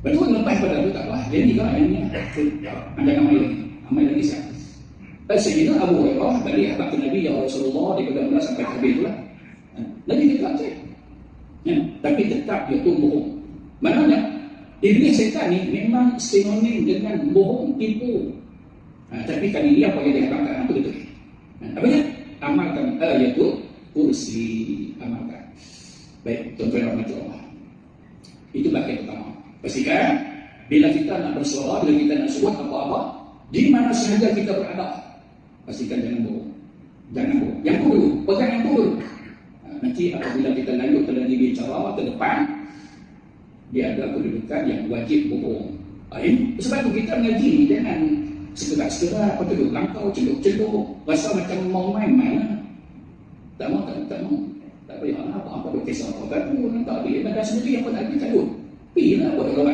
Betul lepas pada itu tak apa. Jadi kalau yang anda amal lagi, amal lagi siapa? Dan sehingga Abu Hurairah tadi abad Nabi ya Rasulullah di benar sampai habis itulah. Lagi dia tak cek. Ya, tapi tetap dia tu bohong. Maknanya iblis setan ni memang sinonim dengan bohong, tipu. Ha, tapi kali ini apa yang dia katakan apa betul? Ha, apa dia? Amalkan ayat itu kursi amalkan. Baik, tuan-tuan rahmat Allah. Itu bagian pertama. Pastikan bila kita nak bersuara, bila kita nak sebut apa-apa, di mana sahaja kita berada, pastikan jangan bohong. Jangan bohong. Yang dulu, pegang yang dulu. Ha, nanti apabila kita lanjut ke lagi bicara ke depan, dia ada kedudukan yang wajib bohong. Baik, sebab itu kita mengaji jangan sekedar-sekedar apa tu langkau celup-celup rasa macam mau main-main tak mau tak, tak mau tak payah apa apa berkisah apa tak pun tak ada ada sendiri apa tak ada cabut 比那 nó của 多